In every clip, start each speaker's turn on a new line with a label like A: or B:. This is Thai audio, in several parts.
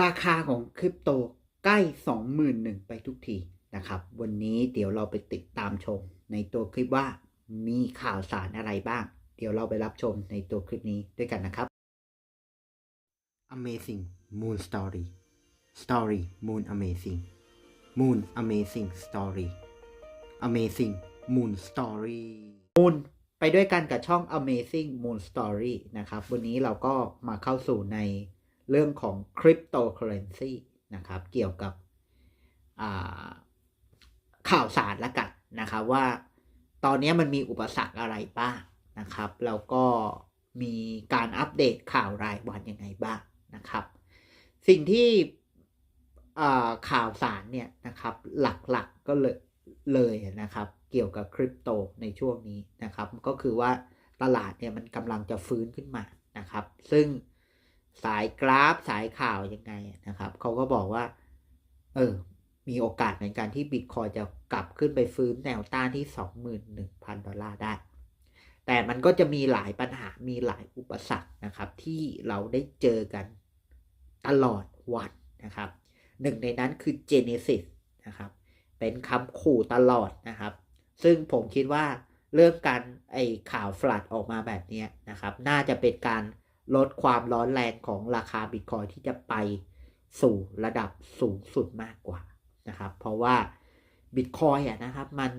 A: ราคาของคริปโตใกล้ 21,000 ไปทุกทีนะครับ วันนี้เดี๋ยวเราไปติดตามชมในตัวคลิปว่ามีข่าวสารอะไรบ้าง เดี๋ยวเราไปรับชมในตัวคลิปนี้ด้วยกันนะครับ Amazing Moon Story Story Moon Amazing Moon Amazing Story Amazing Moon Story Moon ไปด้วยกันกับช่อง Amazing Moon Story นะครับ วันนี้เราก็มาเข้าสู่ใน เรื่องของ Cryptocurrency นะครับ เกี่ยวกับข่าวสารละกันนะครับว่าตอนนี้มันมีอุปสรรคอะไรบ้างนะครับ แล้วก็มีการอัปเดตข่าวรายวันยังไงบ้างนะครับ สิ่งที่ข่าวสารเนี่ยนะครับหลักๆก็เลยเลยนะครับ เกี่ยวกับคริปโตในช่วงนี้นะครับ ก็คือว่าตลาดเนี่ยมันกำลังจะฟื้นขึ้นมานะครับ ซึ่ง สายกราฟสายข่าวยังไงนะครับเขาก็บอกว่า เออ มีโอกาสเหมือนกันที่บิตคอยจะกลับขึ้นไปฟื้นแนวต้านที่ 21,000 ดอลลาร์ได้ แต่มันก็จะมีหลายปัญหามีหลายอุปสรรคนะครับ ที่เราได้เจอกันตลอดวันนะครับ หนึ่งในนั้นคือ Genesis นะครับ เป็นคำขู่ตลอดนะครับ ซึ่งผมคิดว่าเรื่องการไอข่าวฟลัดออกมาแบบนี้นะครับ น่าจะเป็นการ ลดความร้อนแรงของราคาบิตคอยที่จะไปสู่ระดับสูงสุดมากกว่านะครับ เพราะว่าบิตคอยอะนะครับมัน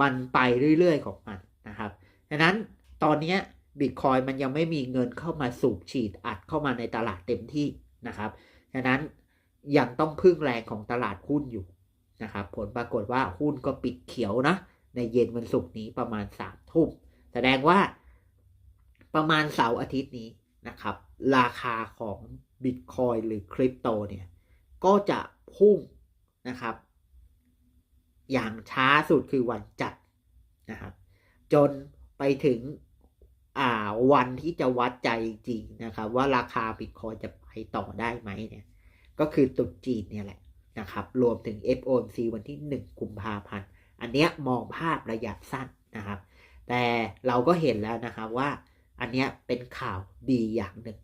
A: มันไปเรื่อยๆของมันนะครับดังนั้นตอนนี้บิตคอยมันยังไม่มีเงินเข้ามาสูบฉีดอัดเข้ามาในตลาดเต็มที่นะครับดังนั้นยังต้องพึ่งแรงของตลาดหุ้นอยู่นะครับผลปรากฏว่าหุ้นก็ปิดเขียวนะ ในเย็นวันศุกร์นี้ประมาณสามทุ่มแสดงว่า ประมาณเสาร์อาทิตย์นี้นะครับ ราคาของบิตคอยหรือคริปโตเนี่ยก็จะพุ่งนะครับ อย่างช้าสุดคือวันจันทร์นะครับจนไปถึงอ่าวันที่จะวัดใจจริงนะครับ ว่าราคาบิตคอยจะไปต่อได้ไหมเนี่ยก็คือตรุษจีนเนี่ยแหละนะครับ รวมถึง FOMC วันที่ 1 กุมภาพันธ์ อันเนี้ยมองภาพระยะสั้นนะครับ แต่เราก็เห็นแล้วนะครับว่า อันนี้เป็นข่าวดีอย่างหนึ่ง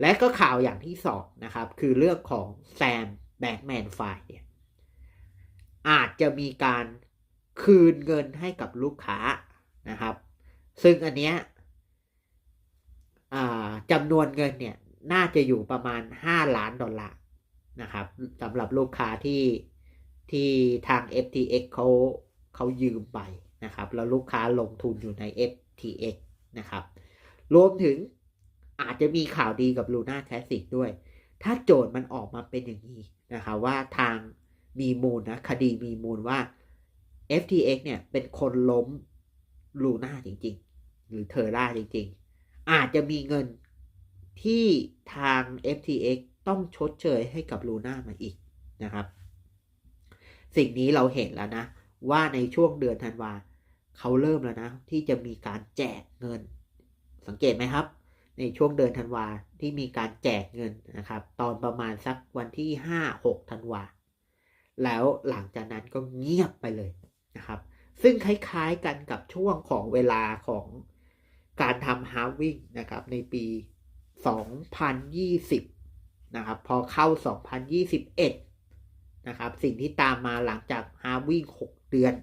A: และก็ข่าวอย่างที่สองนะครับ คือเรื่องของแซมแบงค์แมนไฟเนี่ยอาจจะมีการคืนเงินให้กับลูกค้านะครับ ซึ่งอันเนี้ยจำนวนเงินเนี่ยน่าจะอยู่ประมาณ 5 ล้านดอลลาร์นะครับสำหรับลูกค้าที่ที่ทาง FTX เขาเขายืมไปนะครับ แล้วลูกค้าลงทุนอยู่ใน FTX นะครับ รวมถึงอาจจะมีข่าวดีกับ Luna Classic ด้วย ถ้าโจทย์มันออกมาเป็นอย่างนี้นะครับว่าทางมีมูลนะคดีมีมูลว่า FTX เนี่ยเป็นคนล้ม Luna จริง ๆ หรือเทอร่าจริง ๆ อาจจะมีเงินที่ทาง FTX ต้องชดเชยให้กับ Luna มาอีกนะครับ สิ่งนี้เราเห็นแล้วนะ ว่าในช่วงเดือนธันวาเขาเริ่มแล้วนะ ที่จะมีการแจกเงิน สังเกตไหมครับ ในช่วงเดือนธันวาที่มีการแจกเงินนะครับ ตอนประมาณสักวันที่ห้าหกธันวา แล้วหลังจากนั้นก็เงียบไปเลยนะครับ ซึ่งคล้ายๆกันกับช่วงของเวลาของการทำฮาวิ่งนะครับในปี 2020 นะครับ พอเข้า 2021 นะครับ สิ่งที่ตามมาหลังจากฮาวิ่ง 6 เดือน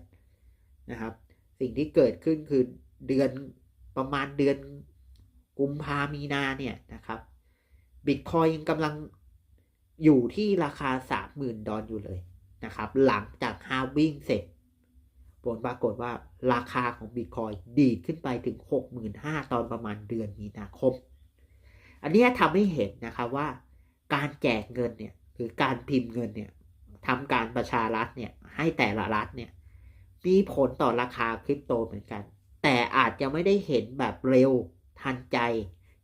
A: นะครับ สิ่งที่เกิดขึ้นคือเดือนประมาณเดือน กุมภามีนาเนี่ยนะครับบิตคอยยังกำลังอยู่ที่ราคา 30,000 ดอลอยู่เลยนะครับ หลังจากฮาวิ่งเสร็จผลปรากฏว่าราคาของบิตคอยดีดขึ้นไปถึง 65,000 ตอนประมาณเดือนมีนาคม อันนี้ทำให้เห็นนะครับว่าการแจกเงินเนี่ยหรือการพิมพ์เงินเนี่ยทำการประชารัฐเนี่ยให้แต่ละรัฐเนี่ยมีผลต่อราคาคริปโตเหมือนกัน แต่อาจจะไม่ได้เห็นแบบเร็ว ทันใจ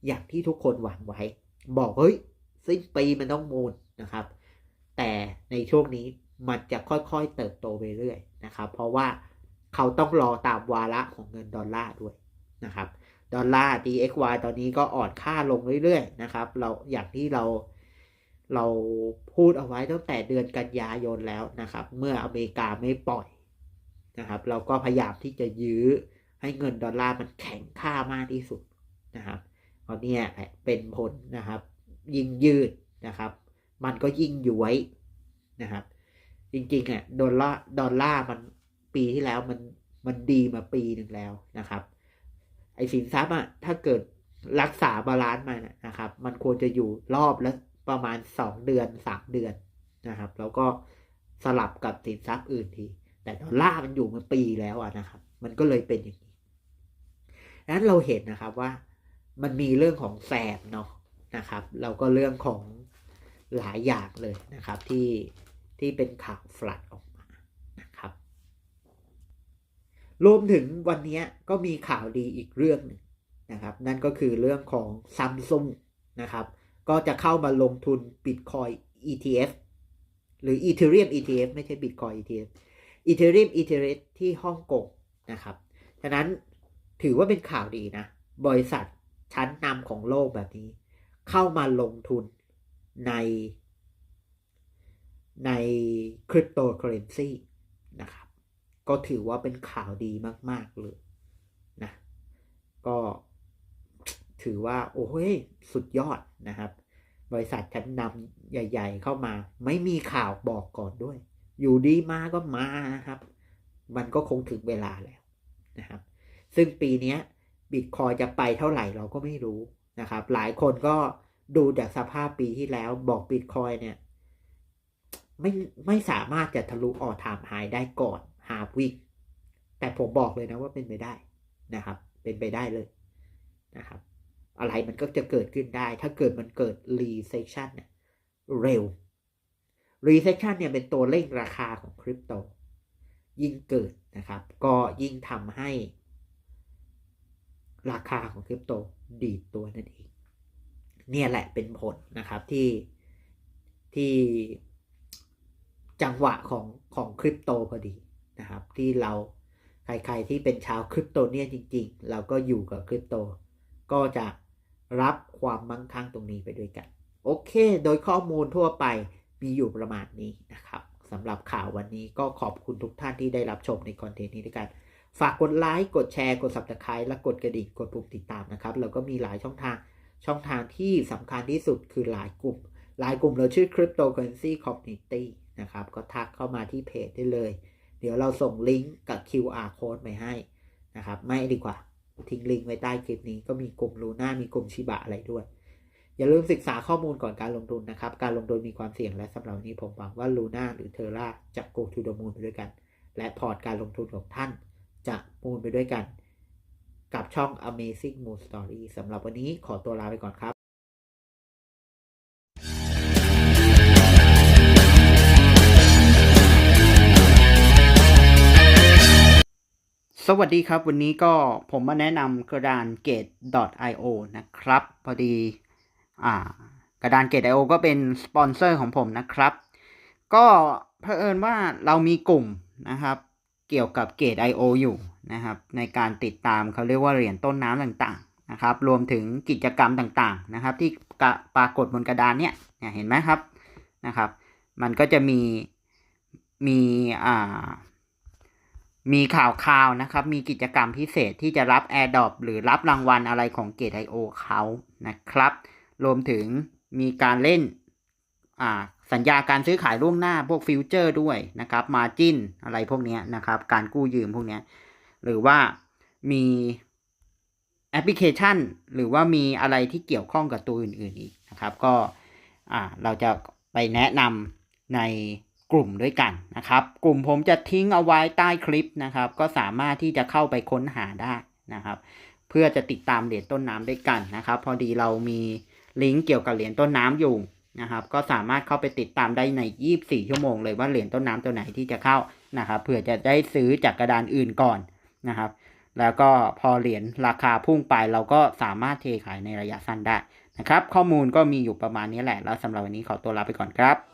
A: อย่างที่ทุกคนหวังไว้ บอกเฮ้ยสิ้นปีมันต้องมูลนะครับ แต่ในช่วงนี้มันจะค่อยๆเติบโตไปเรื่อยนะครับ เพราะว่าเขาต้องรอตามวาระของเงินดอลลาร์ด้วยนะครับ ดอลลาร์ DXY ตอนนี้ก็อ่อนค่าลงเรื่อยๆนะครับ เราอย่างที่เราเราพูดเอาไว้ตั้งแต่เดือนกันยายนแล้วนะครับ เมื่ออเมริกาไม่ปล่อยนะครับ เราก็พยายามที่จะยื้อให้เงินดอลลาร์มันแข็งค่ามากที่สุด นะครับเพราะเนี่ยเป็นผลนะครับ ยิ่งยืดนะครับ มันก็ยิ่งย้วยนะครับ จริงๆอะดอลลาร์ดอลลาร์มันปีที่แล้วมันมันดีมาปีหนึ่งแล้วนะครับ ไอ้สินทรัพย์อะถ้าเกิดรักษาบาลานซ์มานะครับ มันควรจะอยู่รอบละประมาณสองเดือนสามเดือนนะครับ แล้วก็สลับกับสินทรัพย์อื่นทีแต่ดอลลาร์มันอยู่มาปีแล้วอะนะครับ มันก็เลยเป็นอย่างนี้ดังนั้นเราเห็นนะครับว่า มันมีเรื่องของแสบเนาะนะครับเราก็เรื่องของหลายอย่างเลยนะครับที่ที่เป็นข่าวฟลัดออกมานะครับ รวมถึงวันนี้ก็มีข่าวดีอีกเรื่องหนึ่งนะครับ นั่นก็คือเรื่องของซัมซุงนะครับก็จะเข้ามาลงทุน Bitcoin ETF หรือ Ethereum ETF ไม่ใช่ Bitcoin ETF Ethereum ETF ที่ฮ่องกงนะครับ ฉะนั้นถือว่าเป็นข่าวดีนะ บริษัท ชั้นนำของโลกแบบนี้ เข้ามาลงทุนใน ในคริปโตเคอเรนซีนะครับ ก็ถือว่าเป็นข่าวดีมาก ๆ เลยนะ ก็ถือว่า โอ้ยสุดยอดนะครับ บริษัทชั้นนำใหญ่ ๆ เข้ามา ไม่มีข่าวบอกก่อนด้วย อยู่ดีมาก็มานะครับ มันก็คงถึงเวลาแล้วนะครับ ซึ่งปีนี้ บิตคอยจะไปเท่าไหร่เราก็ไม่รู้นะครับ หลายคนก็ดูจากสภาพปีที่แล้วบอกบิตคอยเนี่ย ไม่ไม่สามารถจะทะลุออทามไฮได้ก่อนฮาวิกแต่ผมบอกเลยนะว่าเป็นไปได้นะครับ เป็นไปได้เลยนะครับ อะไรมันก็จะเกิดขึ้นได้ ถ้าเกิดมันเกิด recession เนี่ยเร็ว recession เนี่ยเป็นตัวเร่งราคาของคริปโตยิ่งเกิดนะครับ ก็ยิ่งทำให้ ราคาของคริปโตดีดตัวนั่นเอง เนี่ยแหละเป็นผลนะครับที่ที่จังหวะของของคริปโตพอดีนะครับ ที่เราใครๆที่เป็นชาวคริปโตเนี่ยจริง ๆ เราก็อยู่กับคริปโต ก็จะรับความมั่งคั่งตรงนี้ไปด้วยกัน โอเค โดยข้อมูลทั่วไปมีอยู่ประมาณนี้นะครับสำหรับข่าววันนี้ก็ขอบคุณทุกท่านที่ได้รับชมในคอนเทนต์นี้ด้วยกัน ฝากกดไลค์กดแชร์กด subscribe และกดกระดิ่งกดปุ่มติดตามนะครับแล้วก็มีหลายช่องทางช่องทางที่สำคัญที่สุดคือหลายกลุ่มหลายกลุ่มเราชื่อ Cryptocurrency Community นะครับก็ทักเข้ามาที่เพจได้เลย เดี๋ยวเราส่งลิงก์กับ QR code ไปให้นะครับไม่ดีกว่า ทิ้งลิงก์ไว้ใต้คลิปนี้ก็มีกลุ่มลูน่ามีกลุ่มชิบะอะไรด้วย อย่าลืมศึกษาข้อมูลก่อนการลงทุนนะครับ การลงทุนมีความเสี่ยงและสำหรับวันนี้ผมหวังว่าลูน่าหรือเทอร่าจะ go to the moon ไปด้วยกัน และพอร์ตการลงทุนของท่าน จะมูลไปด้วยกัน กับช่อง Amazing Moon Story สำหรับวันนี้ขอตัวลาไปก่อนครับสวัสดีครับ วันนี้ก็ผมมาแนะนำกระดาน gate.io นะครับ พอดีอ่ากระดาน gate.io ก็เป็นสปอนเซอร์ของผมนะครับ ก็เผอิญว่าเรามีกลุ่มนะครับ เกี่ยวกับ Gate.io อยู่นะครับ ในการติดตามเขาเรียกว่าเหรียญต้นน้ำต่างๆนะครับ รวมถึงกิจกรรมต่างๆนะครับ ที่ปรากฏบนกระดานเนี่ยเห็นไหมครับนะครับ มันก็จะมีมีอ่ามีข่าวข่าวนะครับ มีกิจกรรมพิเศษที่จะรับ AirDrop หรือรับรางวัลอะไรของ Gate.io เขานะครับ รวมถึงมีการเล่นอ่า สัญญาการซื้อขายล่วงหน้าพวกฟิวเจอร์ด้วยนะครับมาจินอะไรพวกนี้นะครับ การกู้ยืมพวกนี้หรือว่ามีแอปพลิเคชัน หรือว่ามีอะไรที่เกี่ยวข้องกับตัวอื่น ๆอีกนะครับ ก็อ่าเราจะไปแนะนำในกลุ่มด้วยกันนะครับ กลุ่มผมจะทิ้งเอาไว้ใต้คลิปนะครับ ก็สามารถที่จะเข้าไปค้นหาได้นะครับ เพื่อจะติดตามเหรียญต้นน้ำด้วยกันนะครับ พอดีเรามีลิงก์เกี่ยวกับเหรียญต้นน้ำอยู่ นะครับ ก็สามารถเข้าไปติดตามได้ใน 24 ชั่วโมงเลยว่าเหรียญต้นน้ำตัวไหนที่จะเข้านะครับเผื่อจะได้ซื้อจากกระดานอื่นก่อนนะครับ แล้วก็พอเหรียญราคาพุ่งไปเราก็สามารถเทขายในระยะสั้นได้นะครับ ข้อมูลก็มีอยู่ประมาณนี้แหละแล้วสำหรับวันนี้ขอตัวลาไปก่อนครับ